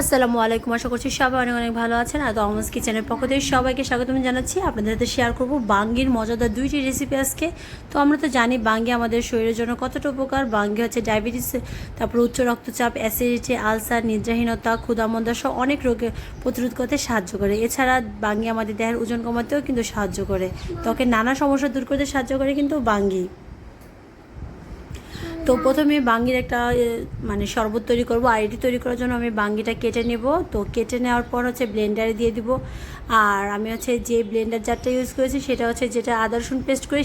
আসসালামু আলাইকুম, আশা করছি সবাই অনেক অনেক ভালো আছেন। আর দমস কিচেনের পক্ষ থেকে সবাইকে স্বাগতম জানাচ্ছি। আপনাদের সাথে শেয়ার করব বাঙ্গির মজাদার দুইটি রেসিপি আজকে। তো আমরা তো জানি বাঙ্গি আমাদের শরীরের জন্য কতটা উপকার। বাঙ্গি হচ্ছে ডায়াবেটিস তারপর উচ্চ রক্তচাপ অ্যাসিডিটি আলসার নিদ্রাহীনতা ক্ষুদামন্দা সহ অনেক রোগে প্রতিরোধ করতে সাহায্য করে। এছাড়া বাঙ্গি আমাদের দেহের ওজন কমাতেও কিন্তু সাহায্য করে। ত্বকের নানা সমস্যা দূর করতে সাহায্য করে কিন্তু বাঙ্গি। তো প্রথমে বাঙ্গির একটা মানে শরবত তৈরি করব আর এটি তৈরি করার জন্য আমি বাঙ্গিটা কেটে নেব। তো কেটে নেওয়ার পর হচ্ছে ব্লেন্ডারে দিয়ে দিব। আর আমি হচ্ছে যে ব্লেন্ডার জারটা ইউজ করেছি সেটা হচ্ছে যেটা আদা, রসুন পেস্ট করে,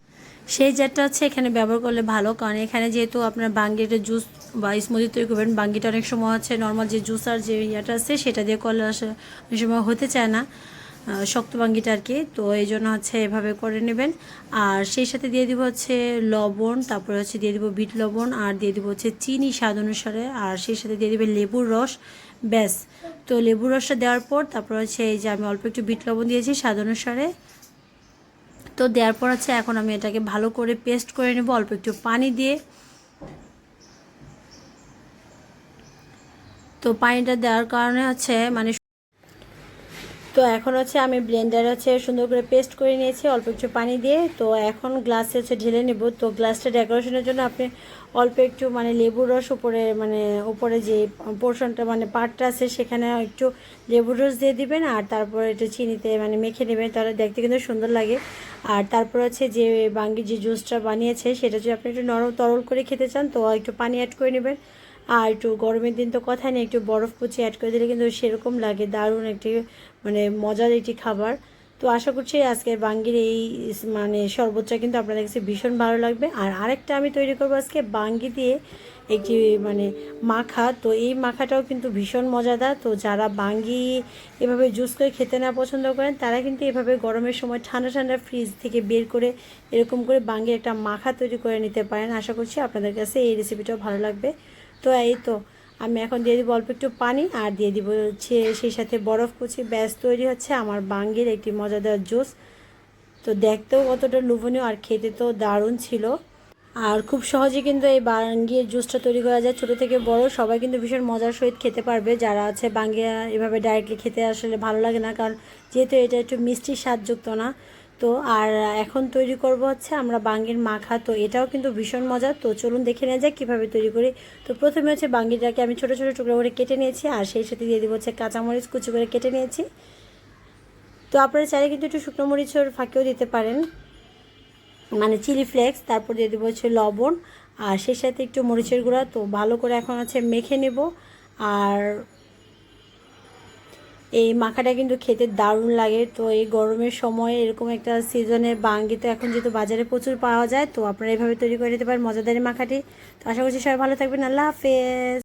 সেই জারটা হচ্ছে এখানে ব্যবহার করলে ভালো। কারণ এখানে যেহেতু আপনার বাঙ্গিটা জুস বা স্মুদি তৈরি করবেন, বাঙ্গিটা অনেক সময় হচ্ছে নর্মাল যে জুস আর যে ইয়েটা আছে সেটা দিয়ে করলে অনেক সময় হতে চায় না। শক্ত বাঙ্গিটা আর কি। তো এই জন্য হচ্ছে এভাবে করে নেবেন। আর সেই সাথে দিয়ে দিব হচ্ছে লবণ, তারপরে হচ্ছে দিয়ে দিব বিট লবণ, আর দিয়ে দিব হচ্ছে চিনি স্বাদ অনুসারে, আর সেই সাথে দিয়ে দিবে লেবুর রস। ব্যাস। তো লেবুর রসটা দেওয়ার পর, তারপর হচ্ছে এই যে আমি অল্প একটু বিট লবণ দিয়েছি স্বাদ অনুসারে। তো দেওয়ার পর হচ্ছে এখন আমি এটাকে ভালো করে পেস্ট করে নেব, অল্প একটু পানি দিয়ে। তো পানিটা দেওয়ার কারণে হচ্ছে মানে তো এখন হচ্ছে আমি ব্লেন্ডার হচ্ছে সুন্দর করে পেস্ট করে নিয়েছি, অল্প একটু পানি দিয়ে। তো এখন গ্লাসে হচ্ছে ঢেলে নেব। তো গ্লাসটা ডেকোরেশনের জন্য আপনি অল্প একটু মানে লেবুর রস উপরে মানে উপরে যে পোর্শনটা মানে পাটটা আছে সেখানে একটু লেবুর রস দিয়ে দিবেন আর তারপরে একটু চিনিতে মানে মেখে নেবেন, তাহলে দেখতে কিন্তু সুন্দর লাগে। আর তারপর হচ্ছে যে বাঙ্গি যে জুসটা বানিয়েছে সেটা যদি আপনি একটু নরম তরল করে খেতে চান, তো একটু পানি অ্যাড করে নেবেন। আর একটু গরমের দিন তো কথাই নেই, একটু বরফ কুচি অ্যাড করে দিলে কিন্তু সেরকম লাগে, দারুণ একটি মানে মজার একটি খাবার। তো আশা করছি আজকের বাঙ্গির এই মানে শরবতটা কিন্তু আপনাদের কাছে ভীষণ ভালো লাগবে। আর আরেকটা আমি তৈরি করব আজকে বাঙ্গি দিয়ে একটি মানে মাখা। তো এই মাখাটাও কিন্তু ভীষণ মজাদার। তো যারা বাঙ্গি এভাবে জুস করে খেতে না পছন্দ করেন, তারা কিন্তু এভাবে গরমের সময় ঠান্ডা ঠান্ডা ফ্রিজ থেকে বের করে এরকম করে বাঙ্গির একটা মাখা তৈরি করে নিতে পারেন। আশা করছি আপনাদের কাছে এই রেসিপিটাও ভালো লাগবে। তো এই তো, আমি এখন দিয়ে দিব অল্প একটু পানি আর দিয়ে দিব হচ্ছে সেই সাথে বরফ কুচি। ব্যাস, তৈরি হচ্ছে আমার বাঙ্গির একটি মজাদার জুস। তো দেখতেও কতটা লোভনীয় আর খেতে তো দারুণ ছিল। আর খুব সহজে কিন্তু এই বাঙ্গির জুসটা তৈরি করা যায়। ছোটো থেকে বড় সবাই কিন্তু ভীষণ মজার সহিত খেতে পারবে। যারা আছে বাঙ্গিয়া এভাবে ডাইরেক্টলি খেতে আসলে ভালো লাগে না, কারণ যেহেতু এটা একটু মিষ্টি স্বাদযুক্ত না তো আর এখন তৈরি করব হচ্ছে আমরা বাঙ্গির মাখা। তো এটাও কিন্তু ভীষণ মজা। তো চলুন দেখে নেওয়া যাক কীভাবে তৈরি করি। তো প্রথমে হচ্ছে বাঙ্গিটাকে আমি ছোটো ছোটো টুকরো করে কেটে নিয়েছি আর সেই সাথে দিয়ে দিব হচ্ছে কাঁচামরিচ কুচি করে কেটে নিয়েছি। তো আপনারা চাইলে কিন্তু একটু শুকনো মরিচের ফাঁকেও দিতে পারেন। মানে চিলি ফ্লেক্স, তারপর দিয়ে দেবো হচ্ছে লবণ আর সেই সাথে একটু মরিচের গুঁড়া। তো ভালো করে এখন হচ্ছে মেখে নেব। আর এই মাখাটা কিন্তু খেতে দারুণ লাগে। তো এই গরমের সময় এরকম একটা সিজনে বাঙ্গি তো এখন যেহেতু বাজারে প্রচুর পাওয়া যায়, তো আপনারা এইভাবে তৈরি করে নিতে পারেন মজাদারি মাখাটি। তো আশা করছি সবাই ভালো থাকবেন। আল্লাহ হাফেজ।